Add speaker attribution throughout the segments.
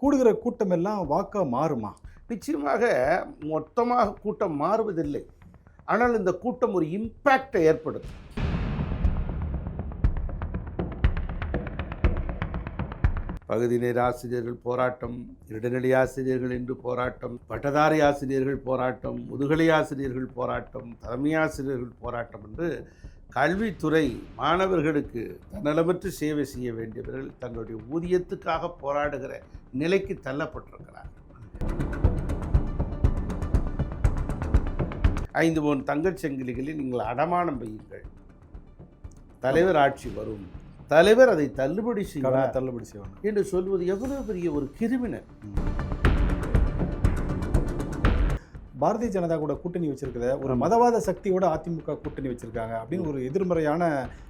Speaker 1: கூடுகிற கூட்டம் எல்லாம் வாக்கா மாறுமா?
Speaker 2: நிச்சயமாக மொத்தமாக கூட்டம் மாறுவதில்லை. ஆனால் இந்த கூட்டம் ஒரு இம்பேக்டை ஏற்படுத்தும். பகுதி நேர ஆசிரியர்கள் போராட்டம் இடைநிலை ஆசிரியர்கள் என்று போராட்டம் பட்டதாரி ஆசிரியர்கள் போராட்டம் முதுகலை ஆசிரியர்கள் போராட்டம் தலைமை ஆசிரியர்கள் போராட்டம் என்று கல்வித்துறை மாணவர்களுக்கு தன்னலமற்று சேவை செய்ய வேண்டியவர்கள் தங்களுடைய ஊதியத்துக்காக போராடுகிற நிலைக்கு தள்ளப்பட்டிருக்கிறார்கள். ஐந்து மூணு தங்கச் சங்கிலிகளில் நீங்கள் அடமானம் வையுங்கள். தலைவர் ஆட்சி வரும். தலைவர் அதை தள்ளுபடி செய்வார்
Speaker 1: தள்ளுபடி செய்வாங்க
Speaker 2: என்று சொல்வது எவ்வளவு பெரிய ஒரு கிரிமினல்.
Speaker 1: பாரதிய ஜனதா கூட கூட்டணி வச்சிருக்கிறத ஒரு மதவாத சக்தியோட அதிமுக கூட்டணி வச்சிருக்காங்க அப்படின்னு ஒரு எதிர்மறையான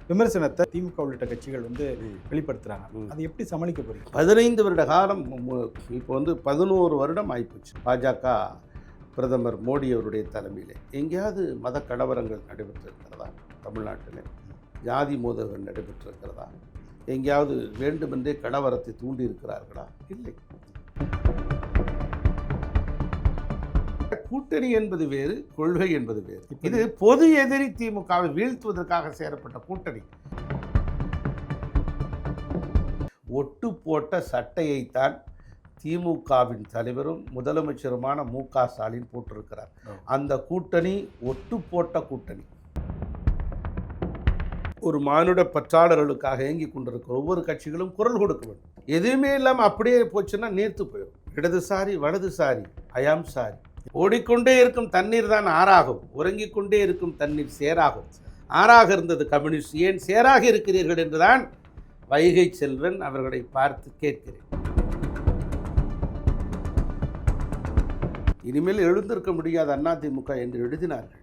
Speaker 1: விமர்சனத்தை திமுக உள்ளிட்ட கட்சிகள் வந்து வெளிப்படுத்துறாங்க. அதை எப்படி சமாளிக்க போறீங்க?
Speaker 2: பதினைந்து வருட காலம் இப்போ வந்து பதினோரு வருடம் ஆயிப்போச்சு. பாஜக பிரதமர் மோடி அவருடைய தலைமையில். எங்கேயாவது மத கலவரங்கள் நடைபெற்றிருக்கிறதா? தமிழ்நாட்டில். ஜாதி மோதல்கள் நடைபெற்றிருக்கிறதா? எங்கேயாவது வேண்டுமென்றே கலவரத்தை தூண்டி இருக்கிறார்களா இல்லை. கூட்டணி என்பது வேறு கொள்கை என்பது வேறு. இது பொது எதிரி திமுகவை வீழ்த்துவதற்காக சேரப்பட்ட கூட்டணி. ஒட்டு போட்ட சட்டையைத்தான் திமுகவின் தலைவரும் முதலமைச்சருமான மு க ஸ்டாலின் போட்டிருக்கிறார். அந்த கூட்டணி ஒட்டு போட்ட கூட்டணி. ஒரு மானுட பற்றாளர்களுக்காக ஏங்கி கொண்டிருக்கிற ஒவ்வொரு கட்சிகளும் குரல் கொடுக்க வேண்டும். எதுவுமே இல்லாமல் அப்படியே போச்சுன்னா நீர்த்து போயிடும். இடதுசாரி வலதுசாரி அயாம் சாரி ஓடிக்கொண்டே இருக்கும் தண்ணீர் தான் ஆறாகும். உறங்கிக் கொண்டே இருக்கும் தண்ணீர் சேராகும். ஆறாக இருந்தது கம்யூனிஸ்ட். ஏன் சேராக இருக்கிறீர்கள் என்றுதான் வைகை செல்வன் அவர்களை பார்த்து கேட்கிறேன். இனிமேல் எழுந்திருக்க முடியாத அதிமுக என்று எழுதினார்கள்.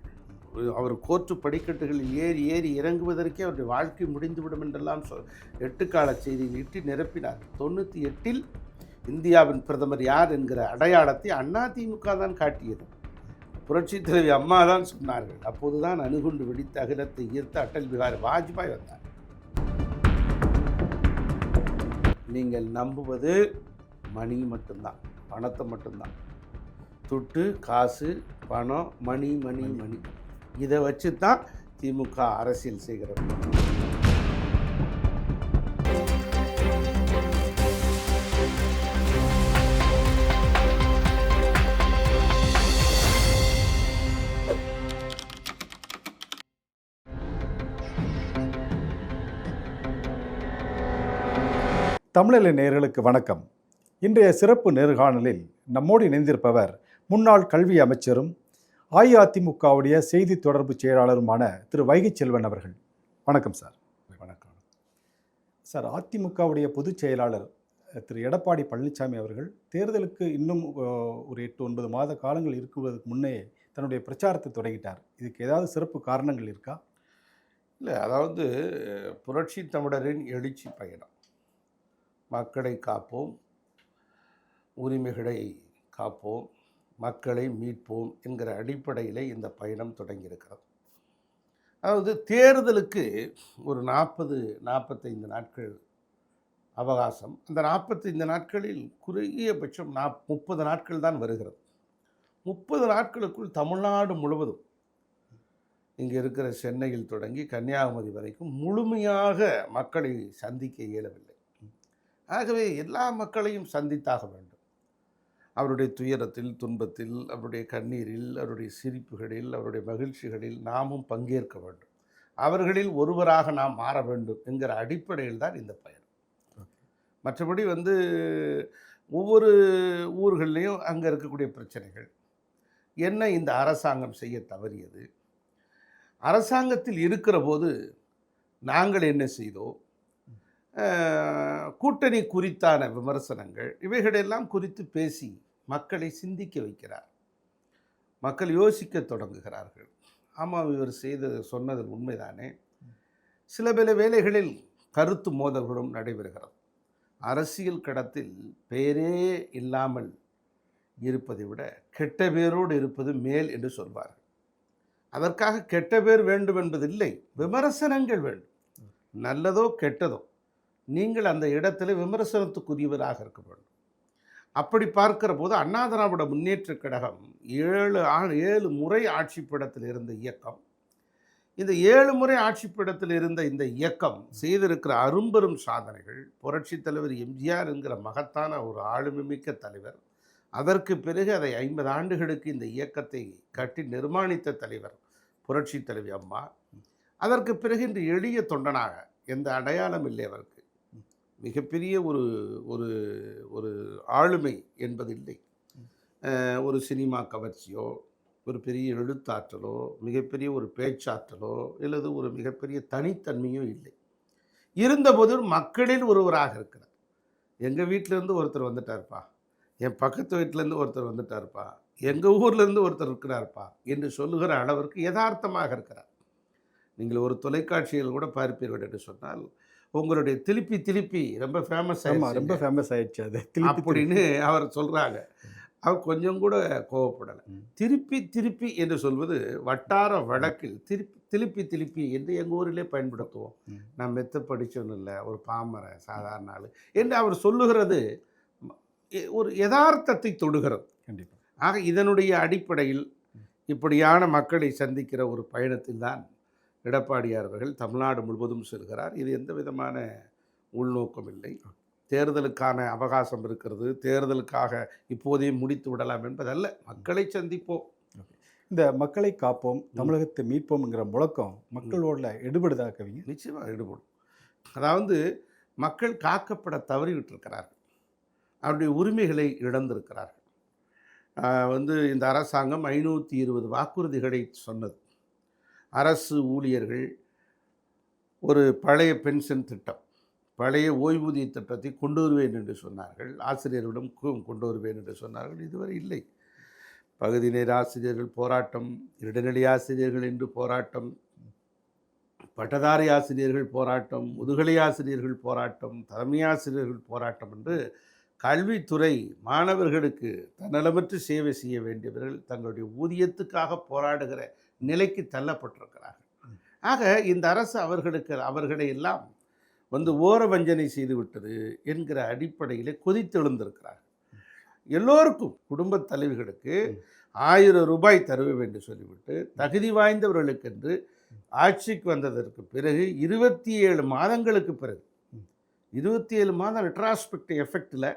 Speaker 2: அவர் கோர்ட்டு படிக்கட்டுகளில் ஏறி ஏறி இறங்குவதற்கே அவருடைய வாழ்க்கை முடிந்துவிடும் என்றெல்லாம் சொல் எட்டுக்கால செய்தியில் இட்டு நிரப்பினார். தொண்ணூற்றி எட்டில் இந்தியாவின் பிரதமர் யார் என்கிற அடையாளத்தை அதிமுக தான் காட்டியது. புரட்சி தலைவி அம்மா தான் சொன்னார்கள். அப்போது தான் அணுகுண்டு வெடித்த அகிலத்தை ஈர்த்த அடல் பிகாரி வாஜ்பாய் வந்தார். நீங்கள் நம்புவது மணி மட்டும்தான் பணத்தை மட்டும்தான். துட்டு காசு பணம் மணி மணி மணி. இதை வச்சு தான் திமுக அரசியல் செய்கிறது.
Speaker 1: தமிழில நேயர்களுக்கு வணக்கம். இன்றைய சிறப்பு நேர்காணலில் நம்மோடு இணைந்திருப்பவர் முன்னாள் கல்வி அமைச்சரும் அஇஅதிமுகவுடைய செய்தி தொடர்பு செயலாளருமான திரு வைகை செல்வன் அவர்கள். வணக்கம் சார்.
Speaker 2: வணக்கம்.
Speaker 1: சார் அதிமுகவுடைய பொதுச் செயலாளர் திரு எடப்பாடி பழனிசாமி அவர்கள் தேர்தலுக்கு இன்னும் ஒரு எட்டு ஒன்பது மாத காலங்கள் இருக்குவதற்கு முன்னே தன்னுடைய பிரச்சாரத்தை தொடங்கிட்டார். இதுக்கு ஏதாவது சிறப்பு காரணங்கள் இருக்கா?
Speaker 2: இல்லை அதாவது புரட்சி தமிழரின் எழுச்சி பயணம். மக்களை காப்போம். உரிமைகளை காப்போம். மக்களை மீட்போம் என்கிற அடிப்படையில் இந்த பயணம் தொடங்கியிருக்கிறது. அதாவது தேர்தலுக்கு ஒரு நாற்பது நாற்பத்தைந்து நாட்கள் அவகாசம். அந்த நாற்பத்தைந்து நாட்களில் குறுகியபட்சம் நாப் முப்பது நாட்கள் தான் வருகிறது. முப்பது நாட்களுக்குள் தமிழ்நாடு முழுவதும் இங்கே இருக்கிற சென்னையில் தொடங்கி கன்னியாகுமரி வரைக்கும் முழுமையாக மக்களை சந்திக்க இயலவில்லை. ஆகவே எல்லா மக்களையும் சந்தித்தாக வேண்டும். அவருடைய துயரத்தில் துன்பத்தில் அவருடைய கண்ணீரில் அவருடைய சிரிப்புகளில் அவருடைய மகிழ்ச்சிகளில் நாமும் பங்கேற்க வேண்டும். அவர்களில் ஒருவராக நாம் மாற வேண்டும் என்கிற அடிப்படையில் தான் இந்த பயணம். மற்றபடி வந்து ஒவ்வொரு ஊர்கள்லேயும் அங்கே இருக்கக்கூடிய பிரச்சனைகள். என்ன இந்த அரசாங்கம் செய்ய தவறியது? அரசாங்கத்தில் இருக்கிற போது நாங்கள் என்ன செய்தோம்? கூட்டணி குறித்தான விமர்சனங்கள் இவைகளெல்லாம் குறித்து பேசி மக்களை சிந்திக்க வைக்கிறார். மக்கள் யோசிக்க தொடங்குகிறார்கள். ஆமாம் இவர் செய்தது சொன்னது உண்மைதானே. சில பல வேலைகளில் கருத்து மோதல்களும் நடைபெறுகிறது. அரசியல் கடத்தில் பெயரே இல்லாமல் இருப்பதை விட கெட்ட பேரோடு இருப்பது மேல் என்று சொல்வார்கள். அதற்காக கெட்ட பேர் வேண்டும் என்பதில்லை விமர்சனங்கள் வேண்டும். நல்லதோ கெட்டதோ. நீங்கள் அந்த இடத்துல விமர்சனத்துக்குரியவராக இருக்க வேண்டும் அப்படி பார்க்கிற போது அண்ணா திராவிட முன்னேற்றக் கழகம் ஏழு ஆ ஏழு முறை ஆட்சிப்படத்தில் இருந்த இயக்கம் இந்த ஏழு முறை ஆட்சிப்படத்தில் இருந்த இந்த இயக்கம் செய்திருக்கிற அரும்பெரும் சாதனைகள் புரட்சி தலைவர் எம்ஜிஆர் என்கிற மகத்தான ஒரு ஆளுமைமிக்க தலைவர் அதற்கு பிறகு அதை ஐம்பது ஆண்டுகளுக்கு இந்த இயக்கத்தை கட்டி நிர்மாணித்த தலைவர் புரட்சி தலைவி அம்மா. அதற்கு பிறகு இன்று எளிய தொண்டனாக எந்த அடையாளம் இல்லை அவருக்கு. மிகப்பெரிய ஒரு ஒரு ஒரு ஆளுமை என்பதில்லை. ஒரு சினிமா கவர்ச்சியோ ஒரு பெரிய எழுத்தாற்றலோ மிகப்பெரிய ஒரு பேச்சாற்றலோ அல்லது ஒரு மிகப்பெரிய தனித்தன்மையோ இல்லை. இருந்தபோது மக்களில் ஒருவராக இருக்கிறார். எங்கள் வீட்டிலேருந்து ஒருத்தர் வந்துட்டார்ப்பா. என் பக்கத்து வீட்டிலேருந்து ஒருத்தர் வந்துட்டார்ப்பா. எங்கள் ஊர்லேருந்து ஒருத்தர் இருக்கிறார்ப்பா என்று சொல்லுகிற அளவிற்கு யதார்த்தமாக இருக்கிறார். நீங்கள் ஒரு தொலைக்காட்சியில் கூட பார்ப்பீர்கள் என்று சொன்னால் உங்களுடைய திருப்பி திருப்பி ரொம்ப ஃபேமஸ்
Speaker 1: ஆமா ரொம்ப ஃபேமஸ் ஆயிடுச்சு அது.
Speaker 2: அப்படின்னு அவர் சொல்கிறாங்க அவர் கொஞ்சம் கூட கோவப்படலை. திருப்பி திருப்பி என்று சொல்வது வட்டார வழக்கில் திருப்பி திருப்பி திருப்பி என்று எங்கள் ஊரிலே பயன்படுத்துவோம். நான் மெத்த படித்தவன் இல்லை ஒரு பாமர சாதாரண ஆள் என்று அவர் சொல்லுகிறது. ஒரு யதார்த்தத்தை தொடுகிறது.
Speaker 1: கண்டிப்பா.
Speaker 2: ஆக இதனுடைய அடிப்படையில் இப்படியான மக்களை சந்திக்கிற ஒரு பயணத்தில் தான் எடப்பாடியார் அவர்கள் தமிழ்நாடு முழுவதும் செல்கிறார். இது எந்த விதமான உள்நோக்கம் இல்லை தேர்தலுக்கான அவகாசம் இருக்கிறது. தேர்தலுக்காக இப்போதே முடித்து விடலாம் என்பதல்ல. மக்களை சந்திப்போம்.
Speaker 1: இந்த மக்களை காப்போம் தமிழகத்தை மீட்போம்ங்கிற முழக்கம் மக்களோட எடுபடுதா கவிங்க?
Speaker 2: நிச்சயமாக ஈடுபடும் அதாவது மக்கள் காக்கப்பட தவறிவிட்டிருக்கிறார்கள் அவருடைய உரிமைகளை இழந்திருக்கிறார்கள். வந்து இந்த அரசாங்கம் ஐநூற்றி இருபது வாக்குறுதிகளை சொன்னது. அரசு ஊழியர்கள் ஒரு பழைய பென்ஷன் திட்டம் பழைய ஓய்வூதிய திட்டத்தை கொண்டு வருவேன் என்று சொன்னார்கள். ஆசிரியர்களிடம் கொண்டு வருவேன் என்று சொன்னார்கள். இதுவரை இல்லை. பகுதி நேர ஆசிரியர்கள் போராட்டம் இடைநிலை ஆசிரியர்கள் என்று போராட்டம் பட்டதாரி ஆசிரியர்கள் போராட்டம் முதுகலை ஆசிரியர்கள் போராட்டம் தலைமை ஆசிரியர்கள் போராட்டம் என்று கல்வித்துறை மாணவர்களுக்கு தன்னலமற்று சேவை செய்ய வேண்டியவர்கள் தங்களுடைய ஊதியத்துக்காக போராடுகிற நிலைக்கு தள்ளப்பட்டிருக்கிறார்கள். ஆக இந்த அரசு அவர்களுக்கு அவர்களை எல்லாம் வந்து ஓர வஞ்சனை செய்து விட்டது என்கிற அடிப்படையிலே கொதித்தெழுந்திருக்கிறார்கள். எல்லோருக்கும் குடும்பத் தலைவிகளுக்கு ஆயிரம் ரூபாய் தருவேன் என்று சொல்லிவிட்டு தகுதி வாய்ந்தவர்களுக்கென்று ஆட்சிக்கு வந்ததற்கு பிறகு இருபத்தி ஏழு மாதங்களுக்கு பிறகு இருபத்தி ஏழு மாதம் ரெட்ராஸ்பெக்ட் எஃபெக்டில்.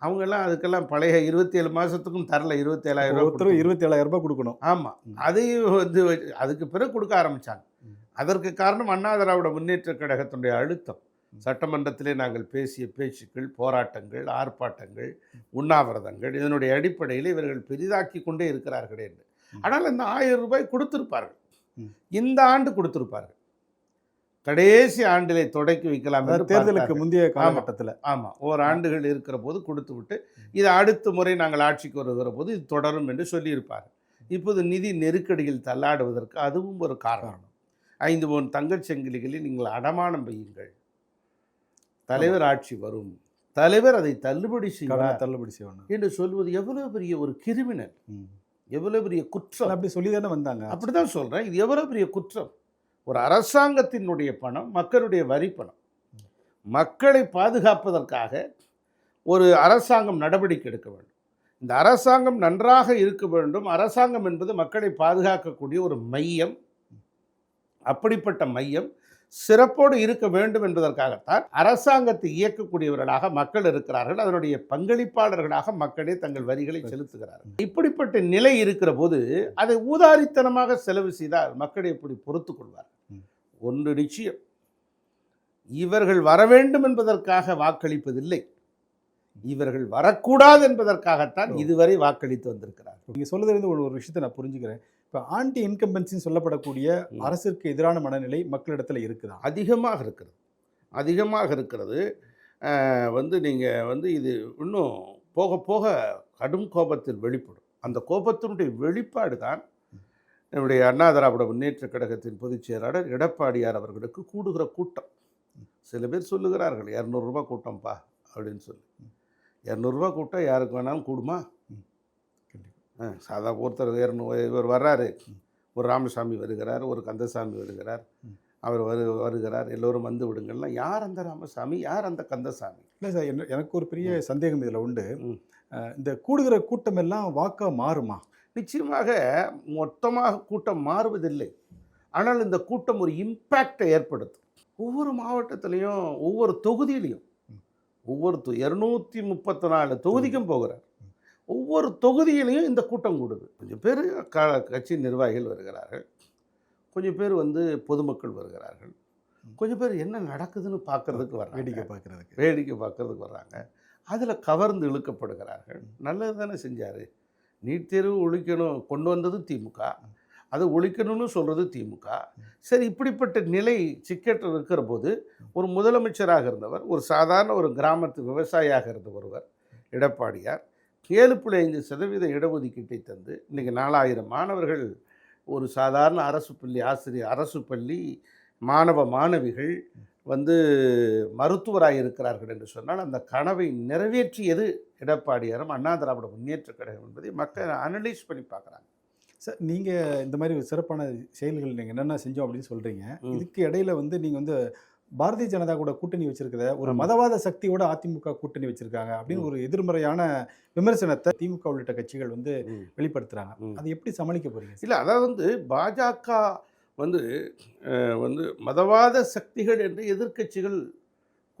Speaker 2: அவங்கெல்லாம் அதுக்கெல்லாம் பழைய இருபத்தி ஏழு மாதத்துக்கும் தரல இருபத்தி ஏழாயிரம் ரூபாய்
Speaker 1: ஒருத்தர் இருபத்தி ஏழாயிரம் ரூபாய் கொடுக்கணும்.
Speaker 2: ஆமாம். அதையும் வந்து அதுக்கு பிறகு கொடுக்க ஆரம்பித்தாங்க. அதற்கு காரணம் அண்ணா திராவிட முன்னேற்ற கழகத்தினுடைய அழுத்தம். சட்டமன்றத்திலே நாங்கள் பேசிய பேச்சுக்கள் போராட்டங்கள் ஆர்ப்பாட்டங்கள் உண்ணாவிரதங்கள் இதனுடைய அடிப்படையில் இவர்கள் பெரிதாக்கி கொண்டே இருக்கிறார்கள் என்று. ஆனால் இந்த ஆயிரம் ரூபாய் கொடுத்திருப்பார்கள். இந்த ஆண்டு கொடுத்திருப்பார்கள். கடைசி ஆண்டிலே தொடக்கி வைக்கலாம்
Speaker 1: தேர்தலுக்கு. முந்தைய காலகட்டத்தில்.
Speaker 2: ஆமாம் ஓர் ஆண்டுகள் இருக்கிற போது கொடுத்து விட்டு இது அடுத்த முறை நாங்கள் ஆட்சிக்கு வருகிற போது இது தொடரும் என்று சொல்லியிருப்பார் இப்போது நிதி நெருக்கடியில் தள்ளாடுவதற்கு அதுவும் ஒரு காரணம். ஐந்து பவுன் தங்கச் சங்கிலிகளில் நீங்கள் அடமானம் வையுங்கள். தலைவர் ஆட்சி வரும். தலைவர் அதை தள்ளுபடி செய்வார்
Speaker 1: தள்ளுபடி செய்யணும்
Speaker 2: என்று சொல்வது எவ்வளவு பெரிய ஒரு கிரிமினல். எவ்வளவு பெரிய குற்றம்.
Speaker 1: அப்படி சொல்லி தானே வந்தாங்க.
Speaker 2: அப்படிதான் சொல்றேன். இது எவ்வளவு பெரிய குற்றம். ஒரு அரசாங்கத்தினுடைய பணம் மக்களுடைய வரி பணம். மக்களை பாதுகாப்பதற்காக ஒரு அரசாங்கம் நடவடிக்கை எடுக்க வேண்டும். இந்த அரசாங்கம் நன்றாக இருக்க வேண்டும். அரசாங்கம் என்பது மக்களை பாதுகாக்கக்கூடிய ஒரு மையம். அப்படிப்பட்ட மையம். சிறப்போடு இருக்க வேண்டும் என்பதற்காகத்தான் அரசாங்கத்தை இயக்கக்கூடியவர்களாக மக்கள் இருக்கிறார்கள். அதனுடைய பங்களிப்பாளர்களாக மக்களே தங்கள் வரிகளை செலுத்துகிறார்கள். இப்படிப்பட்ட நிலை இருக்கிற போது அதை ஊதாரித்தனமாக செலவு செய்தால் மக்கள் எப்படி பொறுத்து கொள்வார். ஒன்று நிச்சயம். இவர்கள் வர வேண்டும் என்பதற்காக வாக்களிப்பதில்லை. இவர்கள் வரக்கூடாது என்பதற்காகத்தான். இதுவரை வாக்களித்து வந்திருக்கிறார்
Speaker 1: நீங்க சொல்லுறது ஒரு ஒரு விஷயத்தை நான் புரிஞ்சுக்கிறேன். இப்போ ஆன்டி இன்கம்பன்சின்னு சொல்லப்படக்கூடிய. அரசிற்கு எதிரான மனநிலை மக்களிடத்துல இருக்குதா?
Speaker 2: அதிகமாக இருக்கிறது. அதிகமாக இருக்கிறது. வந்து நீங்கள் வந்து இது இன்னும் போக போக கடும் கோபத்தில் வெளிப்படும். அந்த கோபத்தினுடைய வெளிப்பாடு தான் நம்முடைய அண்ணா திராவிட முன்னேற்ற கழகத்தின் பொதுச் செயலாளர் எடப்பாடியார் அவர்களுக்கு கூடுகிற கூட்டம். சில பேர் சொல்லுகிறார்கள் இரநூறுபா கூட்டம்ப்பா அப்படின்னு சொல்லி. இரநூறுபா கூட்டம் யாருக்கு வேணாலும் கூடுமா? சாதா ஒருத்தர் இரநூறு இவர் வர்றாரு. ஒரு ராமசாமி வருகிறார் ஒரு கந்தசாமி வருகிறார். அவர் வரு வருகிறார். எல்லோரும் வந்து விடுங்கள்லாம் யார் அந்த ராமசாமி யார் அந்த கந்தசாமி?
Speaker 1: இல்லை சார் என்ன- எனக்கு ஒரு பெரிய சந்தேகம் இதில் உண்டு. இந்த கூடுகிற கூட்டம் எல்லாம் வாக்கா மாறுமா?
Speaker 2: நிச்சயமாக மொத்தமாக கூட்டம் மாறுவதில்லை. ஆனால் இந்த கூட்டம் ஒரு இம்பேக்டை ஏற்படுத்தும். ஒவ்வொரு மாவட்டத்திலையும் ஒவ்வொரு தொகுதியிலையும் ஒவ்வொரு இரநூத்தி முப்பத்தி நாலு தொகுதிக்கும் போகிறார். ஒவ்வொரு தொகுதியிலையும் இந்த கூட்டம் கூடுது. கொஞ்சம் பேர் க கட்சி நிர்வாகிகள் வருகிறார்கள். கொஞ்சம் பேர் வந்து பொதுமக்கள் வருகிறார்கள். கொஞ்சம் பேர் என்ன நடக்குதுன்னு பார்க்கறதுக்கு வர்றாங்க.
Speaker 1: வேடிக்கை பார்க்கறதுக்கு.
Speaker 2: வேடிக்கை பார்க்கறதுக்கு வர்றாங்க. அதில் கவர்ந்து இழுக்கப்படுகிறார்கள். நல்லது தானே செஞ்சார். நீட் தேர்வு ஒழிக்கணும் கொண்டு வந்தது திமுக. அது ஒழிக்கணும்னு சொல்கிறது திமுக. சரி இப்படிப்பட்ட நிலை சிக்கெட் இருக்கிற போது ஒரு முதலமைச்சராக இருந்தவர் ஒரு சாதாரண ஒரு கிராமத்து விவசாயியாக இருந்த ஒருவர் எடப்பாடியார் ஏழு புள்ளி ஐந்து சதவீத இடஒதுக்கீட்டை தந்து இன்றைக்கி நாலாயிரம் மாணவர்கள் ஒரு சாதாரண அரசு பள்ளி ஆசிரியர் அரசு பள்ளி மாணவ மாணவிகள் வந்து மருத்துவராக இருக்கிறார்கள் என்று சொன்னால் அந்த கனவை நிறைவேற்றியது எடப்பாடியாரும் அண்ணா திராவிட முன்னேற்ற கழகம் என்பதை மக்கள் அனலைஸ் பண்ணி பார்க்குறாங்க
Speaker 1: சார் நீங்கள் இந்த மாதிரி சிறப்பான செயல்கள் நீங்கள் என்னென்ன செஞ்சோம் அப்படின்னு சொல்கிறீங்க. இதுக்கு இடையில வந்து நீங்கள் வந்து பாரதிய ஜனதா கூட கூட்டணி வச்சிருக்கிறத ஒரு. மதவாத சக்தியோட அதிமுக கூட்டணி வச்சிருக்காங்க அப்படின்னு ஒரு எதிர்மறையான விமர்சனத்தை திமுக உள்ளிட்ட கட்சிகள் வந்து வெளிப்படுத்துறாங்க. அதை எப்படி சமாளிக்க போறீங்க?
Speaker 2: இல்லை அதாவது வந்து பாஜக வந்து வந்து மதவாத சக்திகள் என்று எதிர்க்கட்சிகள்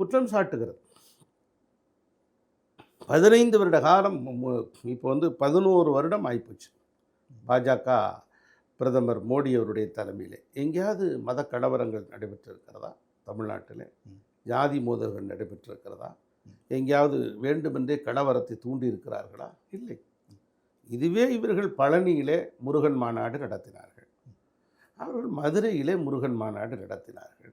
Speaker 2: குற்றம் சாட்டுகிறது. பதினைந்து வருட காலம் இப்போ வந்து பதினோரு வருடம் ஆயிப்போச்சு. பாஜக பிரதமர் மோடி அவருடைய தலைமையில். எங்கேயாவது மத கலவரங்கள் நடைபெற்றிருக்கிறதா? தமிழ்நாட்டில். ஜாதி மோதல்கள் நடைபெற்றிருக்கிறதா? எங்கேயாவது வேண்டுமென்றே கலவரத்தை தூண்டி இருக்கிறார்களா இல்லை இதுவே இவர்கள் பழனியிலே முருகன் மாநாடு நடத்தினார்கள். அவர்கள் மதுரையிலே முருகன் மாநாடு நடத்தினார்கள்.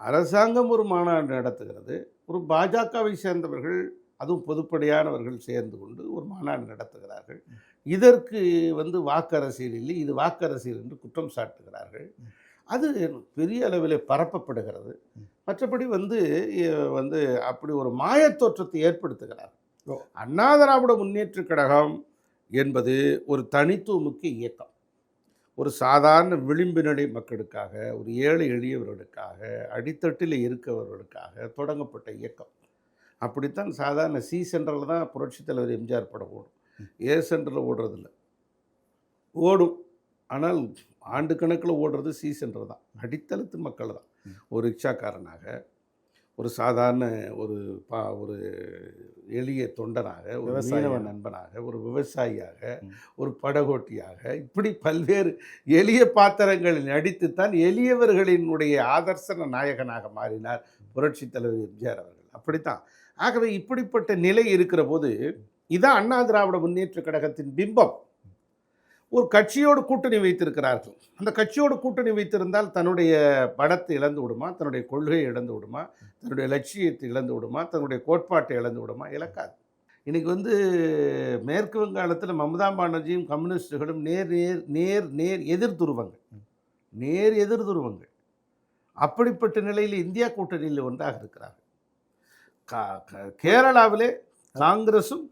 Speaker 2: அரசாங்கம் ஒரு மாநாடு நடத்துகிறது. ஒரு பாஜகவை சேர்ந்தவர்கள் அதுவும் பொதுப்படையானவர்கள் சேர்ந்து கொண்டு ஒரு மாநாடு நடத்துகிறார்கள். இதற்கு வந்து வாக்கரசியல் இல்லை இது வாக்கரசியல் என்று குற்றம் சாட்டுகிறார்கள். அது பெரிய அளவில் பரப்பப்படுகிறது. மற்றபடி வந்து வந்து அப்படி ஒரு மாயத் தோற்றத்தை ஏற்படுத்துகிறார். அண்ணா திராவிட முன்னேற்ற கழகம் என்பது ஒரு தனித்துவமிக்க இயக்கம். ஒரு சாதாரண விளிம்பு நிலை மக்களுக்காக ஒரு ஏழை எளியவர்களுக்காக அடித்தட்டில் இருக்கவர்களுக்காக தொடங்கப்பட்ட இயக்கம். அப்படித்தான் சாதாரண சி சென்டரில் தான் புரட்சித் தலைவர் எம்ஜிஆர் படம் ஓடும். ஏ சென்டரில் ஓடுறதில்ல. ஓடும். ஆனால் ஆண்டு கணக்கில் ஓடுறது சி சென்டர் தான். அடித்தளத்து மக்கள் தான். ஒரு ரிக்ஷாக்காரனாக ஒரு சாதாரண ஒரு பா ஒரு எளிய தொண்டனாக ஒரு. மீனவ நண்பனாக ஒரு விவசாயியாக. ஒரு படகோட்டியாக இப்படி பல்வேறு எளிய பாத்திரங்களில் நடித்துத்தான் எளியவர்களினுடைய ஆதர்சன நாயகனாக மாறினார் புரட்சித் தலைவர் எம்ஜிஆர் அவர்கள். அப்படித்தான். ஆகவே இப்படிப்பட்ட நிலை இருக்கிற போது இதான் அண்ணா திராவிட முன்னேற்ற கழகத்தின் பிம்பம். ஒரு கட்சியோடு கூட்டணி வைத்திருக்கிறார்கள். அந்த கட்சியோடு கூட்டணி வைத்திருந்தால் தன்னுடைய படத்தை இழந்து விடுமா? தன்னுடைய கொள்கையை இழந்து விடுமா? தன்னுடைய லட்சியத்தை இழந்து விடுமா? தன்னுடைய கோட்பாட்டை இழந்து விடுமா? இழக்காது. இன்னைக்கு வந்து மேற்கு வங்காளத்தில் மமதா பானர்ஜியும் கம்யூனிஸ்டுகளும் நேர் நேர் நேர் நேர் எதிர் துருவங்கள். நேர் எதிர் துருவங்கள். அப்படிப்பட்ட நிலையில் இந்தியா கூட்டணியில் ஒன்றாக இருக்கிறார்கள். கேரளாவிலே காங்கிரஸும்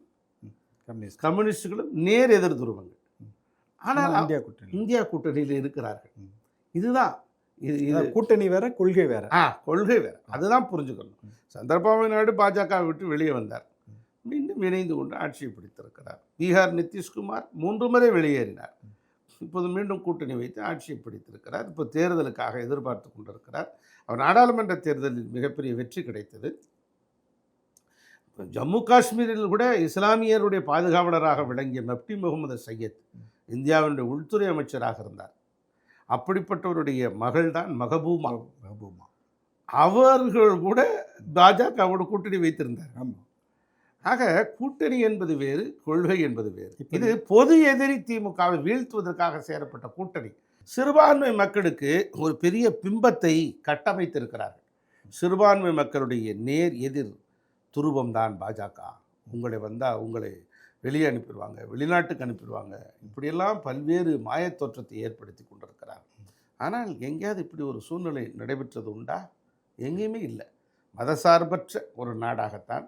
Speaker 1: கம்யூனிஸ்ட்.
Speaker 2: கம்யூனிஸ்டுகளும் நேர் எதிர் துருவங்கள். ஆனால்
Speaker 1: ஆனா இந்தியா கூட்டணி.
Speaker 2: இந்தியா கூட்டணியில் இருக்கிறார்கள். இதுதான். இது
Speaker 1: கூட்டணி வேற கொள்கை வேற.
Speaker 2: ஆ கொள்கை வேறு. அதுதான் புரிஞ்சுக்கணும். சந்திரபாபு நாயுடு பாஜக விட்டு வெளியே வந்தார். மீண்டும் இணைந்து கொண்டு ஆட்சியை பிடித்திருக்கிறார். பீகார் நிதிஷ்குமார் மூன்று முறை வெளியேறினார். இப்போது மீண்டும் கூட்டணி வைத்து ஆட்சியை பிடித்திருக்கிறார். இப்போ தேர்தலுக்காக எதிர்பார்த்து கொண்டிருக்கிறார். அவர் நாடாளுமன்ற தேர்தலில் மிகப்பெரிய வெற்றி கிடைத்தது. ஜம்மு காஷ்மீரில் கூட இஸ்லாமியருடைய பாதுகாவலராக விளங்கிய மப்டி முகமது சையத் இந்தியாவினுடைய உள்துறை அமைச்சராக இருந்தார். அப்படிப்பட்டவருடைய மகள் தான் மகபூமா.
Speaker 1: மஹபூமா
Speaker 2: அவர்கள் கூட பாஜகவோட கூட்டணி வைத்திருந்தார்.
Speaker 1: ஆமா.
Speaker 2: ஆக கூட்டணி என்பது வேறு கொள்கை என்பது வேறு. இது பொது எதிரி திமுகவை வீழ்த்துவதற்காக சேரப்பட்ட கூட்டணி. சிறுபான்மை மக்களுக்கு ஒரு பெரிய பிம்பத்தை கட்டமைத்திருக்கிறார்கள். சிறுபான்மை மக்களுடைய நேர் எதிர் துருவம்தான் பாஜக. உங்களை வந்தால் உங்களை வெளியே அனுப்பிடுவாங்க வெளிநாட்டுக்கு அனுப்பிடுவாங்க. இப்படியெல்லாம் பல்வேறு மாயத் தோற்றத்தை ஏற்படுத்தி கொண்டிருக்கிறார்கள் ஆனால் எங்கேயாவது இப்படி ஒரு சூழ்நிலை நடைபெற்றது உண்டா? எங்கேயுமே இல்லை. மதசார்பற்ற ஒரு நாடாகத்தான்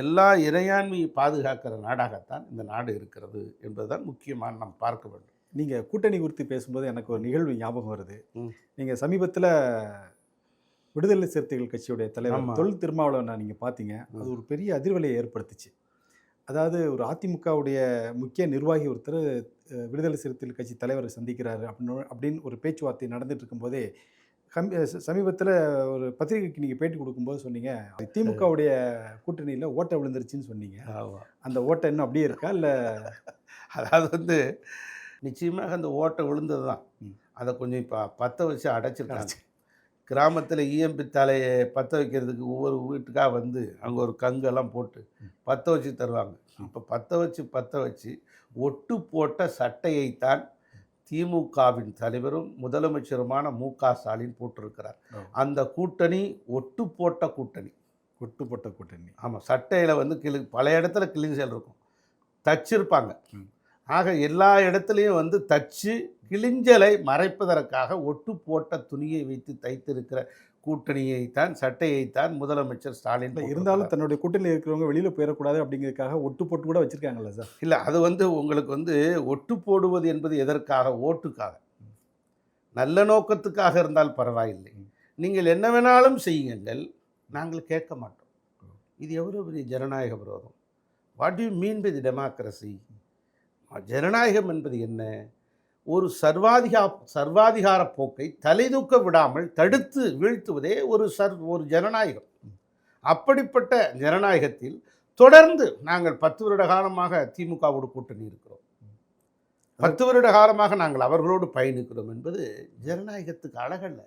Speaker 2: எல்லா இறையாண்மையை பாதுகாக்கிற நாடாகத்தான் இந்த நாடு இருக்கிறது என்பதுதான் முக்கியமாக நாம் பார்க்க வேண்டும்.
Speaker 1: நீங்கள் கூட்டணி குறித்து பேசும்போது எனக்கு ஒரு நிகழ்வு ஞாபகம் வருது. நீங்கள் சமீபத்தில் விடுதலை சிறுத்தைகள் கட்சியுடைய தலைவர். தொல் திருமாவளவனை நீங்கள் பார்த்தீங்க. அது ஒரு பெரிய அதிர்வலையை ஏற்படுத்துச்சு. அதாவது ஒரு அதிமுகவுடைய முக்கிய நிர்வாகி ஒருத்தர் விடுதலை சிறுத்தைகள் கட்சி தலைவரை சந்திக்கிறாரு. அப்படின்னு அப்படின்னு ஒரு பேச்சுவார்த்தை நடந்துட்டு இருக்கும்போதே கம் சமீபத்தில் ஒரு பத்திரிகைக்கு நீங்கள் பேட்டி கொடுக்கும்போது சொன்னீங்க திமுகவுடைய கூட்டணியில் ஓட்டை விழுந்துருச்சுன்னு சொன்னீங்க. அந்த ஓட்டை இன்னும் அப்படியே இருக்கா? இல்லை
Speaker 2: அதாவது வந்து நிச்சயமாக அந்த ஓட்டை விழுந்தது தான். அதை கொஞ்சம் இப்போ பற்ற வச்சு அடைச்சிருக்காங்க. கிராமத்தில் இஎம்பி தலையை பற்ற வைக்கிறதுக்கு ஒவ்வொரு வீட்டுக்காக வந்து அங்கே ஒரு கங்கெல்லாம் போட்டு பற்ற வச்சு தருவாங்க. இப்போ பற்ற வச்சு பற்ற வச்சு ஒட்டு போட்ட சட்டையைத்தான் திமுகவின் தலைவரும் முதலமைச்சருமான மு க ஸ்டாலின் போட்டிருக்கிறார். அந்த கூட்டணி ஒட்டு போட்ட கூட்டணி.
Speaker 1: ஒட்டுப்பட்ட கூட்டணி.
Speaker 2: ஆமாம் சட்டையில் வந்து கிளி பல இடத்துல கிழிஞ்சல் இருக்கும். தச்சிருப்பாங்க. ஆக எல்லா இடத்துலையும் வந்து தச்சு கிழிஞ்சலை மறைப்பதற்காக ஒட்டு போட்ட துணியை வைத்து தைத்திருக்கிற கூட்டணியைத்தான் சட்டையைத்தான் முதலமைச்சர் ஸ்டாலின்
Speaker 1: இருந்தாலும் தன்னுடைய கூட்டணியில் இருக்கிறவங்க வெளியில் போயிடக்கூடாது அப்படிங்கிறதுக்காக ஒட்டு போட்டு கூட வச்சுருக்காங்கல்ல சார்?
Speaker 2: இல்லை அது வந்து உங்களுக்கு வந்து ஒட்டு போடுவது என்பது எதற்காக? ஓட்டுக்காக. நல்ல நோக்கத்துக்காக இருந்தால் பரவாயில்லை. நீங்கள் என்ன வேணாலும் செய்யுங்கள் நாங்கள் கேட்க மாட்டோம். இது எவ்வளோ பெரிய ஜனநாயக விரோதம்? What you mean by the democracy ஜனநாயகம் என்பது என்ன? ஒரு சர்வாதிகா சர்வாதிகார போக்கை தலைதூக்க விடாமல் தடுத்து வீழ்த்துவதே ஒரு சர் ஒரு ஜனநாயகம். அப்படிப்பட்ட ஜனநாயகத்தில் தொடர்ந்து நாங்கள் பத்து வருட காலமாக திமுகவோடு கூட்டணி இருக்கிறோம். பத்து வருட காலமாக நாங்கள் அவர்களோடு பயணிக்கிறோம் என்பது ஜனநாயகத்துக்கு அழகல்ல.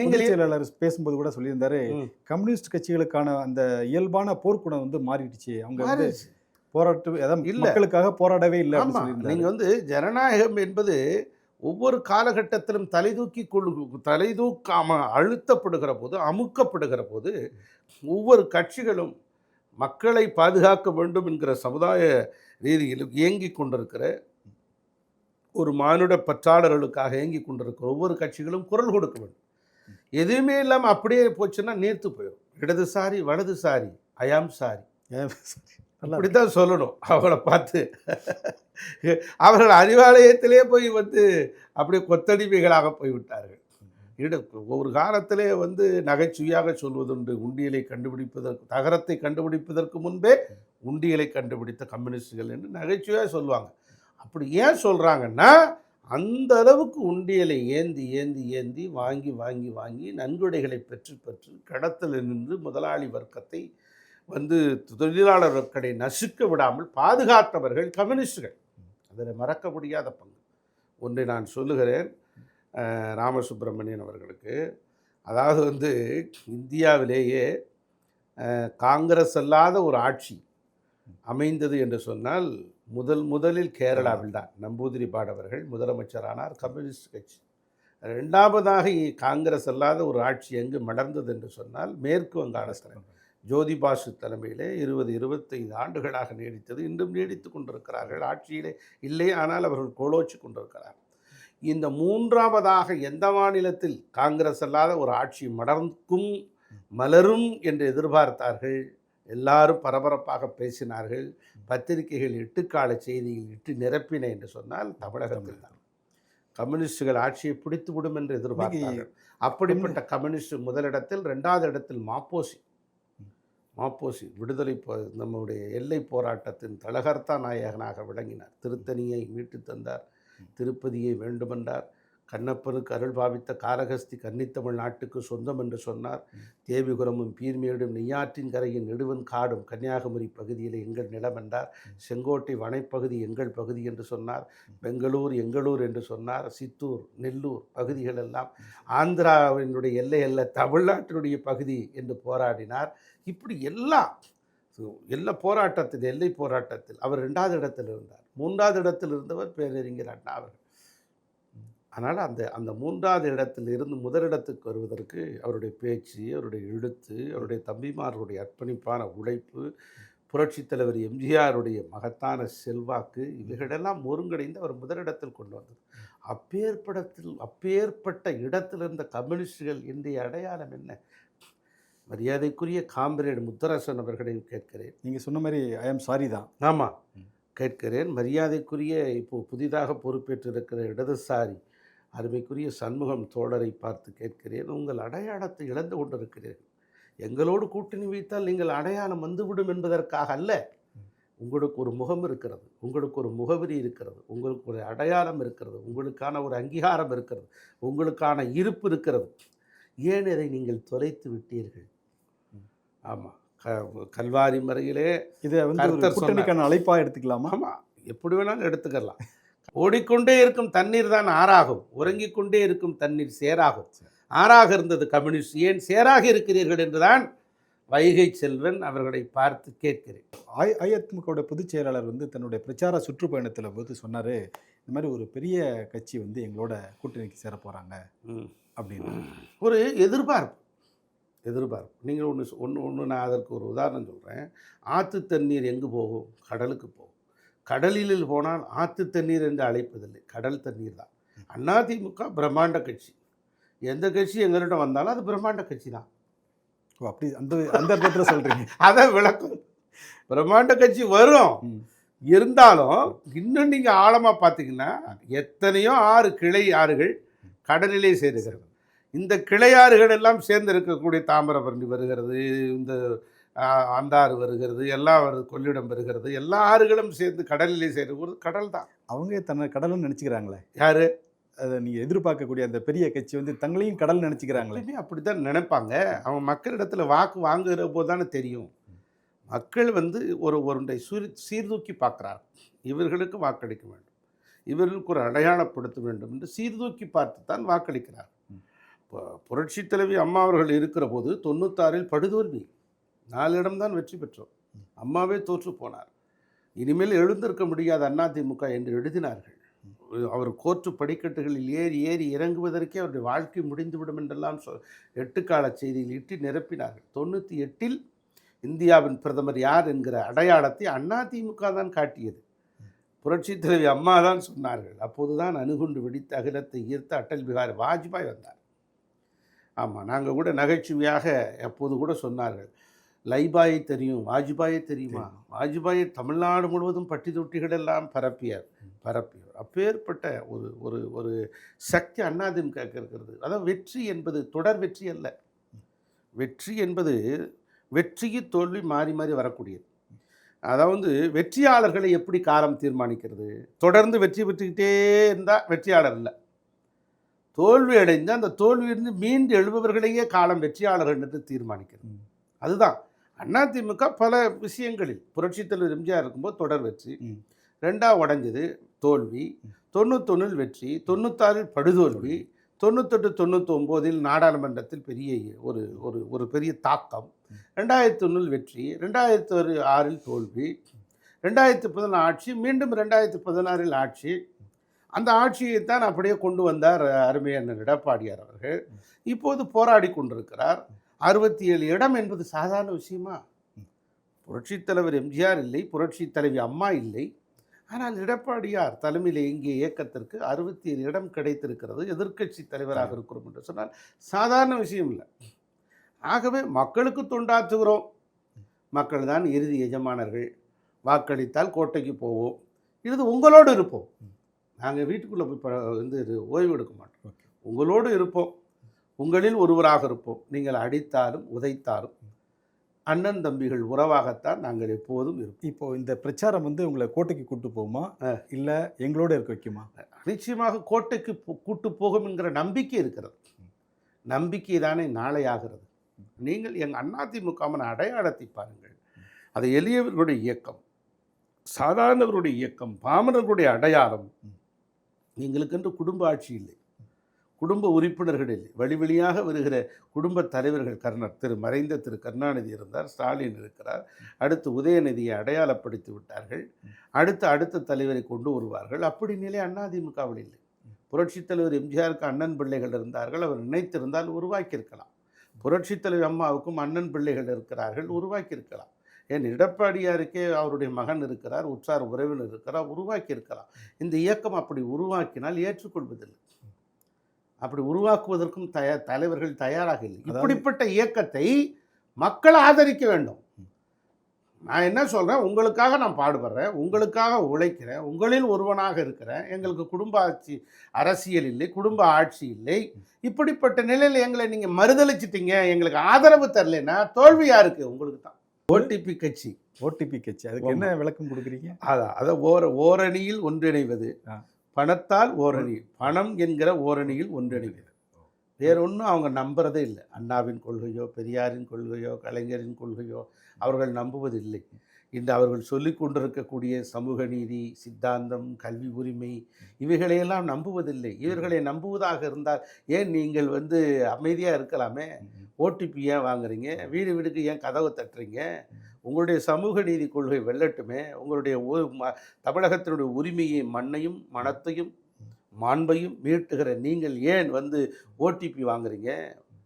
Speaker 2: நீங்கள்
Speaker 1: செயலாளர் பேசும்போது கூட சொல்லியிருந்தாரு. கம்யூனிஸ்ட் கட்சிகளுக்கான அந்த இயல்பான போர்க்குணம் வந்து மாறிடுச்சு. அவங்க வந்து. போராட்ட. மக்களுக்காக போராடவே இல்லை அப்படின்னு
Speaker 2: ஆமா.
Speaker 1: சொல்லியிருந்தாரு.
Speaker 2: நீங்க வந்து ஜனநாயகம் என்பது ஒவ்வொரு காலகட்டத்திலும் தலைதூக்கி கொள்ளு தலைதூக்காம அழுத்தப்படுகிற போது அமுக்கப்படுகிற போது ஒவ்வொரு கட்சிகளும் மக்களை பாதுகாக்க வேண்டும் என்கிற சமுதாய ரீதியில் இயங்கி கொண்டிருக்கிற ஒரு மானுட பற்றாளர்களுக்காக இயங்கி கொண்டிருக்கிற ஒவ்வொரு கட்சிகளும் குரல் கொடுக்க வேண்டும். எதுவுமே இல்லாமல் அப்படியே போச்சுன்னா நேர்த்து போயிடும் இடதுசாரி வலதுசாரி ஐயாம் சாரி. இப்படித்தான் சொல்லணும். அவளை பார்த்து. அவர்கள் அறிவாலயத்திலே போய் வந்து அப்படியே கொத்தடிமைகளாக போய்விட்டார்கள். இட ஒரு காலத்திலே வந்து நகைச்சுவையாக சொல்வதுண்டு. உண்டியலை கண்டுபிடிப்பதற்கு தகரத்தை கண்டுபிடிப்பதற்கு முன்பே உண்டியலை கண்டுபிடித்த கம்யூனிஸ்டுகள் என்று நகைச்சுவையாக சொல்லுவாங்க. அப்படி ஏன் சொல்கிறாங்கன்னா அந்த அளவுக்கு உண்டியலை ஏந்தி ஏந்தி ஏந்தி வாங்கி வாங்கி வாங்கி நன்கொடைகளை பெற்று பெற்று கடத்தில் நின்று முதலாளி வர்க்கத்தை வந்து தொழிலாளர் நசுக்க விடாமல் பாதுகாத்தவர்கள் கம்யூனிஸ்டுகள். அதில் மறக்க முடியாத பங்கு. ஒன்றை நான் சொல்லுகிறேன் ராமசுப்பிரமணியன் அவர்களுக்கு. அதாவது வந்து இந்தியாவிலேயே காங்கிரஸ் அல்லாத ஒரு ஆட்சி அமைந்தது என்று சொன்னால் முதல் முதலில் கேரளாவில் தான். நம்பூதிரி பாடவர்கள் முதலமைச்சரானார் கம்யூனிஸ்ட் கட்சி. ரெண்டாவதாக காங்கிரஸ் அல்லாத ஒரு ஆட்சி எங்கு மலர்ந்தது என்று சொன்னால் மேற்கு வங்காளத்தில் ஜோதி பாசு தலைமையிலே இருபது இருபத்தைந்து ஆண்டுகளாக நீடித்தது. இன்றும் நீடித்து கொண்டிருக்கிறார்கள். ஆட்சியிலே இல்லை ஆனால் அவர்கள் கோலோச்சி கொண்டிருக்கிறார். இந்த மூன்றாவதாக எந்த மாநிலத்தில் காங்கிரஸ் அல்லாத ஒரு ஆட்சி மலர்க்கும் மலரும் என்று எதிர்பார்த்தார்கள்? எல்லாரும் பரபரப்பாக பேசினார்கள். பத்திரிகைகள் இட்டுக்கால செய்தியில் இட்டு நிரப்பின என்று சொன்னால் தமிழகத்தில் தான். கம்யூனிஸ்டுகள் ஆட்சியை பிடித்துவிடும் என்று எதிர்பார்த்தார்கள். அப்படிப்பட்ட கம்யூனிஸ்ட் முதலிடத்தில் ரெண்டாவது இடத்தில் மாப்போசி மாப்போசி விடுதலை போ நம்முடைய எல்லை போராட்டத்தின் தலகர்த்தா நாயகனாக விளங்கினார். திருத்தணியை மீட்டு தந்தார். திருப்பதியை வேண்டுமென்றார். கண்ணப்பனுக்கு அருள் பாவித்த காரகஸ்தி கன்னித்தமிழ் நாட்டுக்கு சொந்தம் என்று சொன்னார். தேவிகுரமும் பீர்மேடும் நெய்யாற்றின் கரையின் நெடுவன் காடும் கன்னியாகுமரி பகுதியில் எங்கள் நிலம் என்றார். செங்கோட்டை வனைப்பகுதி எங்கள் பகுதி என்று சொன்னார். பெங்களூர் எங்களூர் என்று சொன்னார். சித்தூர் நெல்லூர் பகுதிகள் எல்லாம் ஆந்திராவினுடைய எல்லை அல்ல தமிழ்நாட்டினுடைய பகுதி என்று போராடினார். இப்படி எல்லாம் எல்லா போராட்டத்தில் எல்லை போராட்டத்தில் அவர் ரெண்டாவது இடத்தில் இருந்தார். மூன்றாவது இடத்தில் இருந்தவர் பேரறிஞர் அண்ணா அவர்கள். அதனால் அந்த அந்த மூன்றாவது இடத்தில் இருந்து முதலிடத்துக்கு வருவதற்கு அவருடைய பேச்சு அவருடைய எழுத்து அவருடைய தம்பிமார்களுடைய அர்ப்பணிப்பான உழைப்பு புரட்சித் தலைவர் எம்ஜிஆருடைய மகத்தான செல்வாக்கு இவைகளெல்லாம் ஒருங்கிணைந்து அவர் முதலிடத்தில் கொண்டு வந்தது. அப்பேற்படத்தில் அப்பேற்பட்ட இடத்தில் இருந்த கம்யூனிஸ்டுகள் இன்றைய அடையாளம் என்ன? மரியாதைக்குரிய காம்ரேடு முத்தரசன் அவர்களையும் கேட்கிறேன்.
Speaker 1: நீங்கள் சொன்ன மாதிரி ஐ எம் சாரி தான்.
Speaker 2: ஆமாம். கேட்கிறேன். மரியாதைக்குரிய இப்போ புதிதாக பொறுப்பேற்றிருக்கிற இடதுசாரி அருமைக்குரிய சண்முகம் தோழரை பார்த்து கேட்கிறேன் உங்கள் அடையாளத்தை இழந்து கொண்டிருக்கிறீர்கள். எங்களோடு கூட்டணி வைத்தால் நீங்கள் அடையாளம் வந்துவிடும் என்பதற்காக அல்ல. உங்களுக்கு ஒரு முகம் இருக்கிறது உங்களுக்கு ஒரு முகவரி இருக்கிறது உங்களுக்கு ஒரு அடையாளம் இருக்கிறது உங்களுக்கான ஒரு அங்கீகாரம் இருக்கிறது உங்களுக்கான இருப்பு இருக்கிறது. ஏன் இதை நீங்கள் தொலைத்து விட்டீர்கள்? ஆமாம் க கல்வாரி மறையிலே
Speaker 1: இதை வந்து கூட்டணிக்கான அழைப்பா எடுத்துக்கலாமா?
Speaker 2: ஆமாம் எப்படி வேணாலும் எடுத்துக்கலாம். ஓடிக்கொண்டே இருக்கும் தண்ணீர் தான் ஆறாகும். உறங்கிக் கொண்டே இருக்கும் தண்ணீர் சேராகும். ஆறாக இருந்தது கம்யூனிஸ்ட் ஏன் சேராக இருக்கிறீர்கள் என்றுதான் வைகை செல்வன் அவர்களை பார்த்து கேட்கிறேன்.
Speaker 1: அஇஅதிமுகவோட பொதுச் செயலாளர் வந்து தன்னுடைய பிரச்சார சுற்றுப்பயணத்தில் போது சொன்னார் இந்த மாதிரி ஒரு பெரிய கட்சி வந்து எங்களோட கூட்டணிக்கு சேர போகிறாங்க அப்படின்னு.
Speaker 2: ஒரு எதிர்பார்ப்பு. எதிர்பார்ப்பு. நீங்கள் ஒன்று ஒன்று ஒன்று நான் அதற்கு ஒரு உதாரணம் சொல்கிறேன் ஆற்று தண்ணீர் எங்கு போகும்? கடலுக்கு போகும். கடலில் போனால் ஆற்று தண்ணீர் என்று அழைப்பதில்லை. கடல் தண்ணீர் தான். அதிமுக பிரம்மாண்ட கட்சி. எந்த கட்சி எங்கள்கிட்ட வந்தாலும் அது பிரம்மாண்ட கட்சி தான்.
Speaker 1: ஓ அப்படி அந்த அந்த அர்த்தத்தில் சொல்கிறீங்க
Speaker 2: அதை விளக்கும். பிரம்மாண்ட கட்சி வரும். இருந்தாலும் இன்னும் நீங்கள் ஆழமாக பார்த்தீங்கன்னா எத்தனையோ ஆறு கிளை ஆறுகள் கடலிலே சேருகிறது. இந்த கிளையாறுகள் எல்லாம் சேர்ந்து இருக்கக்கூடிய தாமிரபரணி வருகிறது இந்த அந்தாறு வருகிறது வருது கொள்ளிடம் வருகிறது எல்லா ஆறுகளும் சேர்ந்து கடலிலே சேருகிறது. கடல் தான்.
Speaker 1: அவங்க தன்னை கடல்னு நினச்சிக்கிறாங்களே.
Speaker 2: யாரு?
Speaker 1: அதை நீங்கள் எதிர்பார்க்கக்கூடிய அந்த பெரிய கட்சி வந்து தங்களையும் கடல் நினச்சிக்கிறாங்களே.
Speaker 2: எல்லாமே அப்படித்தான் நினைப்பாங்க. அவன் மக்களிடத்துல வாக்கு வாங்குகிற போது தானே தெரியும். மக்கள் வந்து ஒரு ஒன்றை சீர் சீர்தூக்கி பார்க்குறார். இவர்களுக்கு வாக்களிக்க வேண்டும். இவர்களுக்கு ஒரு அடையாளப்படுத்த வேண்டும் என்று சீர்தூக்கி பார்த்து தான் வாக்களிக்கிறார் இப்போ புரட்சி தலைவி அம்மா அவர்கள் இருக்கிற போது தொண்ணூத்தாறில் படுதோல்வி. நாலு இடம்தான் வெற்றி பெற்றோம். அம்மாவே தோற்று போனார். இனிமேல் எழுந்திருக்க முடியாத அதிமுக என்று எழுதினார்கள். அவர் கோர்ட்டு படிக்கட்டுகளில் ஏறி ஏறி இறங்குவதற்கே அவருடைய வாழ்க்கை முடிந்துவிடும் என்றெல்லாம் சொ எட்டுக்கால செய்தியில் இட்டு நிரப்பினார்கள். தொண்ணூற்றி எட்டில் இந்தியாவின் பிரதமர் யார் என்கிற அடையாளத்தை அதிமுக தான் காட்டியது. புரட்சித் தலைவி அம்மா தான் சொன்னார்கள். அப்போதுதான் அணுகுண்டு வெடித்த அகிலத்தை ஈர்த்த அட்டல் பிகாரி வாஜ்பாய் வந்தார். ஆமாம் நாங்கள் கூட நகைச்சுவையாக அப்போது கூட சொன்னார்கள். லைபாயை தெரியும் வாஜ்பாயை தெரியுமா? வாஜ்பாயை தமிழ்நாடு முழுவதும் பட்டி தொட்டிகள் எல்லாம் பரப்பியார். பரப்பியவர் அப்பேற்பட்ட ஒரு ஒரு ஒரு சக்தி அதிமுக இருக்கிறது. அதாவது வெற்றி என்பது தொடர் வெற்றி அல்ல. வெற்றி என்பது வெற்றிக்கு தோல்வி மாறி மாறி வரக்கூடியது. அதாவது வெற்றியாளர்களை எப்படி காலம் தீர்மானிக்கிறது? தொடர்ந்து வெற்றி பெற்றுக்கிட்டே இருந்தால் வெற்றியாளர் இல்லை. தோல்வி அடைந்து அந்த தோல்வியிலிருந்து மீண்டு எழுபவர்களையே காலம் வெற்றியாளர்கள் என்று தீர்மானிக்கிறது. அதுதான். அதிமுக பல விஷயங்களில் புரட்சித் தலைவர் எம்ஜிஆர் இருக்கும்போது தொடர் வெற்றி. ரெண்டா உடைஞ்சது தோல்வி தொண்ணூத்தொன்னில் வெற்றி தொண்ணூத்தாறில் படுதோல்வி தொண்ணூத்தெட்டு தொண்ணூத்தொம்போதில் நாடாளுமன்றத்தில் பெரிய ஒரு ஒரு ஒரு பெரிய தாக்கம் ரெண்டாயிரத்தி ஒன்றில் வெற்றி ரெண்டாயிரத்தி ஒரு ஆறில் தோல்வி ரெண்டாயிரத்தி பதினாலு ஆட்சி மீண்டும் ரெண்டாயிரத்தி பதினாறில் ஆட்சி. அந்த ஆட்சியைத்தான் அப்படியே கொண்டு வந்தார் அருமையண்ணன் எடப்பாடியார் அவர்கள். இப்போது போராடி கொண்டிருக்கிறார். அறுபத்தி ஏழு இடம் என்பது சாதாரண விஷயமா? புரட்சித் தலைவர் எம்ஜிஆர் இல்லை புரட்சித் தலைவி அம்மா இல்லை. ஆனால் எடப்பாடியார் தலைமையில் இயங்கிய இயக்கத்திற்கு அறுபத்தி ஏழு இடம் கிடைத்திருக்கிறது எதிர்க்கட்சி தலைவராக இருக்கிறோம் என்று சொன்னால் சாதாரண விஷயம் இல்லை. ஆகவே மக்களுக்கு தொண்டாற்றுகிறோம். மக்கள் தான் இறுதி எஜமானர்கள். வாக்களித்தால் கோட்டைக்கு போவோம். இது உங்களோடு இருப்போம். நாங்கள் வீட்டுக்குள்ளே போய் ப- வந்து ஓய்வு எடுக்க மாட்டோம். உங்களோடு இருப்போம். உங்களில் ஒருவராக இருப்போம். நீங்கள் அடித்தாலும் உதைத்தாலும் அண்ணன் தம்பிகள் உறவாகத்தான் நாங்கள் எப்போதும் இருப்போம்.
Speaker 1: இப்போ இந்த பிரச்சாரம் வந்து உங்களை கோட்டைக்கு கூட்டு போகுமா. இல்லை எங்களோட இருக்க வைக்குமா?
Speaker 2: நிச்சயமாக கோட்டைக்கு கூட்டு போகும் என்கிற நம்பிக்கை இருக்கிறது. நம்பிக்கை தானே நாளையாகிறது. நீங்கள் எங்கள் அதிமுகவின் அடையாளத்தை பாருங்கள். அது எளியவர்களுடைய இயக்கம் சாதாரணவருடைய இயக்கம் பாமரர்களுடைய அடையாளம். எங்களுக்கென்று குடும்ப ஆட்சி இல்லை. குடும்ப உறுப்பினர்கள் இல்லை வழி வழியாக வருகிற குடும்ப தலைவர்கள் கர்ணர் திரு மறைந்த திரு கருணாநிதி இருந்தார் ஸ்டாலின் இருக்கிறார். அடுத்து உதயநிதியை அடையாளப்படுத்தி விட்டார்கள். அடுத்து அடுத்த தலைவரை கொண்டு வருவார்கள். அப்படி நிலை அதிமுகவில் இல்லை. புரட்சித் தலைவர் எம்ஜிஆருக்கு அண்ணன் பிள்ளைகள் இருந்தார்கள். அவர் நினைத்திருந்தால் உருவாக்கியிருக்கலாம். புரட்சித் தலைவர் அம்மாவுக்கும் அண்ணன் பிள்ளைகள் இருக்கிறார்கள். உருவாக்கியிருக்கலாம். ஏன் எடப்பாடியாருக்கே அவருடைய மகன் இருக்கிறார் உற்றார் உறவினர் இருக்கிறார் உருவாக்கியிருக்கலாம். இந்த இயக்கம் அப்படி உருவாக்கினால் ஏற்றுக்கொள்வதில்லை. அப்படி உருவாக்குவதற்கும் தயா தலைவர்கள் தயாராக இல்லை. இப்படிப்பட்ட இயக்கத்தை மக்கள் ஆதரிக்க வேண்டும். நான் என்ன சொல்கிறேன் உங்களுக்காக நான் பாடுபடுறேன் உங்களுக்காக உழைக்கிறேன் உங்களில் ஒருவனாக இருக்கிறேன் எங்களுக்கு குடும்ப ஆட்சி அரசியல் இல்லை குடும்ப ஆட்சி இல்லை. இப்படிப்பட்ட நிலையில் எங்களை நீங்கள் மறுதளிச்சிட்டீங்க எங்களுக்கு ஆதரவு தரலைன்னா தோல்வி யாருக்கு? உங்களுக்கு தான். ஓடிபி கட்சி.
Speaker 1: ஓடிபி கட்சி. அதுக்கு என்ன விளக்கம் கொடுக்குறீங்க?
Speaker 2: அதான் அதை ஓர ஓரணியில் ஒன்றிணைவது. பணத்தால் ஓரணி பணம் என்கிற ஓரணியில் ஒன்றிணைவது வேற ஒன்றும் அவங்க நம்புறதே இல்லை. அண்ணாவின் கொள்கையோ பெரியாரின் கொள்கையோ கலைஞரின் கொள்கையோ அவர்கள் நம்புவதில்லை. இன்று அவர்கள் சொல்லிக் கொண்டிருக்கக்கூடிய சமூக நீதி சித்தாந்தம் கல்வி உரிமை இவைகளையெல்லாம் நம்புவதில்லை. இவர்களை நம்புவதாக இருந்தால் ஏன் நீங்கள் வந்து அமைதியாக இருக்கலாமே? ஓடிபி ஏன் வாங்குறீங்க? வீடு வீடுக்கு ஏன் கதவை தட்டுறீங்க? உங்களுடைய சமூக நீதி கொள்கை வெல்லட்டுமே உங்களுடைய தமிழகத்தினுடைய உரிமையை மண்ணையும் மனத்தையும் மாண்பையும் மீட்டுகிற நீங்கள் ஏன் வந்து ஓடிபி வாங்குறீங்க?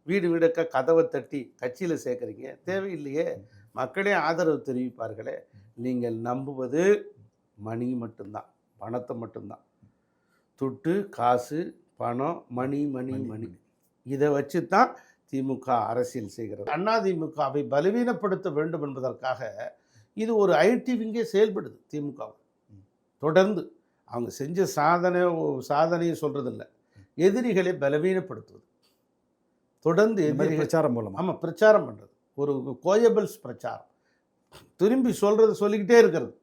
Speaker 2: வீடு வீடுக்க கதவை தட்டி கட்சியில் சேர்க்குறீங்க. தேவையில்லையே. மக்களே ஆதரவு தெரிவிப்பார்களே. நீங்கள் நம்புவது மணி மட்டும்தான். பணத்தை மட்டும்தான். துட்டு காசு பணம் மணி மணி மணி இதை வச்சு தான் திமுக அரசியல் செய்கிறது. அதிமுகவை பலவீனப்படுத்த வேண்டும் என்பதற்காக இது ஒரு ஐடி விங்கே செயல்படுது திமுக. தொடர்ந்து அவங்க செஞ்ச சாதனை சாதனையை சொல்றதில்ல. எதிரிகளை பலவீனப்படுத்துவது. தொடர்ந்து எதிரிகள்
Speaker 1: பிரச்சாரம் மூலமா?
Speaker 2: ஆமாம் பிரச்சாரம் பண்ணுறது ஒரு கோயபிள்ஸ் பிரச்சாரம். திரும்பி சொல்கிறது சொல்லிக்கிட்டே இருக்கிறது.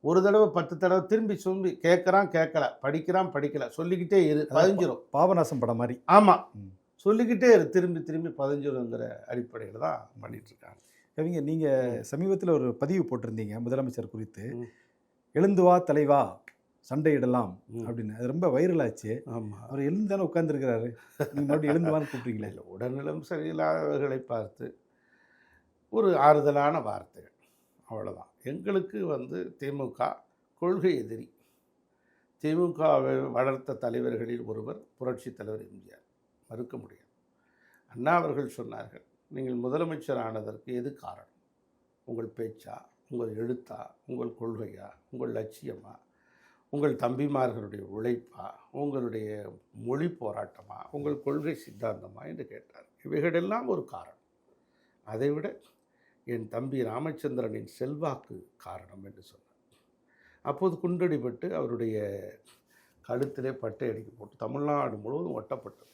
Speaker 2: ஒரு தடவை பத்து தடவை திரும்பி சொல்லி கேட்குறான் கேட்கல. படிக்கிறான் படிக்கல. சொல்லிக்கிட்டே இரு. பதிஞ்சிரும்
Speaker 1: பாபநாசம் படம் மாதிரி.
Speaker 2: ஆமாம். சொல்லிக்கிட்டே திரும்பி திரும்பி பதிஞ்சிருங்கிற அடிப்படையில் தான் பண்ணிட்டு இருக்காங்க
Speaker 1: கவிங்க நீங்க சமீபத்தில் ஒரு பதிவு போட்டிருந்தீங்க முதலமைச்சர் குறித்து. எழுந்து வா தலைவா சண்டையிடலாம். அப்படின்னு. அது ரொம்ப வைரல் ஆச்சு.
Speaker 2: ஆமாம்
Speaker 1: அவர் எழுந்து தானே உட்காந்துருக்கிறாரு நீங்க மறுபடியும் எழுந்து வான்னு கூப்பிட்டீங்களே
Speaker 2: இல்லை உடல்நலம் சரியில்லாதவர்களை பார்த்து ஒரு ஆறுதலான வார்த்தைகள். அவ்வளோதான் எங்களுக்கு வந்து திமுக கொள்கை எதிரி. திமுகவை வளர்த்த தலைவர்களில் ஒருவர் புரட்சித் தலைவர் எம்ஜிஆர். மறுக்க முடியாது. அண்ணா அவர்கள் சொன்னார்கள் நீங்கள் முதலமைச்சர் ஆனதற்கு எது காரணம்? உங்கள் பேச்சா? உங்கள் எழுத்தா? உங்கள் கொள்கையா? உங்கள் லட்சியமா? உங்கள் தம்பிமார்களுடைய உழைப்பா? உங்களுடைய மொழி போராட்டமா? உங்கள் கொள்கை சித்தாந்தமா? என்று கேட்டார். இவைகளெல்லாம் ஒரு காரணம். அதைவிட என் தம்பி ராமச்சந்திரனின் செல்வாக்கு காரணம் என்று சொன்னார். அப்போது குண்டடிபட்டு அவருடைய கழுத்திலே பட்டை அடிக்க போட்டு தமிழ்நாடு முழுவதும் ஒட்டப்பட்டது.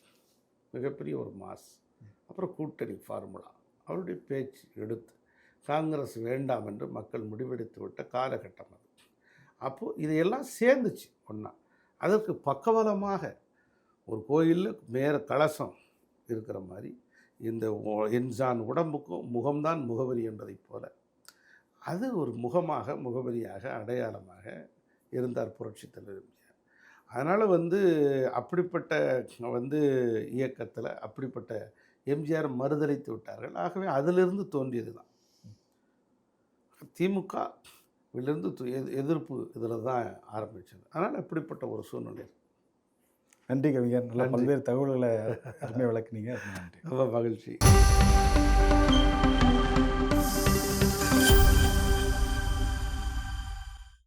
Speaker 2: மிகப்பெரிய ஒரு மாஸ். அப்புறம் கூட்டணி ஃபார்முலா. அவருடைய பேச்சு எடுத்து காங்கிரஸ் வேண்டாம் என்று மக்கள் முடிவெடுத்து விட்ட காலகட்டம் அது. அப்போது இதையெல்லாம் சேர்ந்துச்சு ஒன்றா அதற்கு பக்கபலமாக ஒரு கோயிலில் மேற கலசம் இருக்கிற மாதிரி இந்த ஒ- என்ஜான் உடம்புக்கும் முகம்தான் முகவரி என்பதைப் போல அது ஒரு முகமாக முகவரியாக அடையாளமாக இருந்தார் புரட்சித் தலைவர் அதனால் வந்து அப்படிப்பட்ட வந்து இயக்கத்தில் அப்படிப்பட்ட எம்ஜிஆர் மறுதளித்து விட்டார்கள். ஆகவே அதிலிருந்து தோன்றியது தான். திமுக இதிலிருந்து எதிர்ப்பு இதில் தான் ஆரம்பிச்சது. அதனால் இப்படிப்பட்ட ஒரு சூழ்நிலை.
Speaker 1: நன்றி கவிஞர். நல்ல. பல்வேறு தகவல்களை அருமையாக விளக்குனீங்க.
Speaker 2: ரொம்ப மகிழ்ச்சி.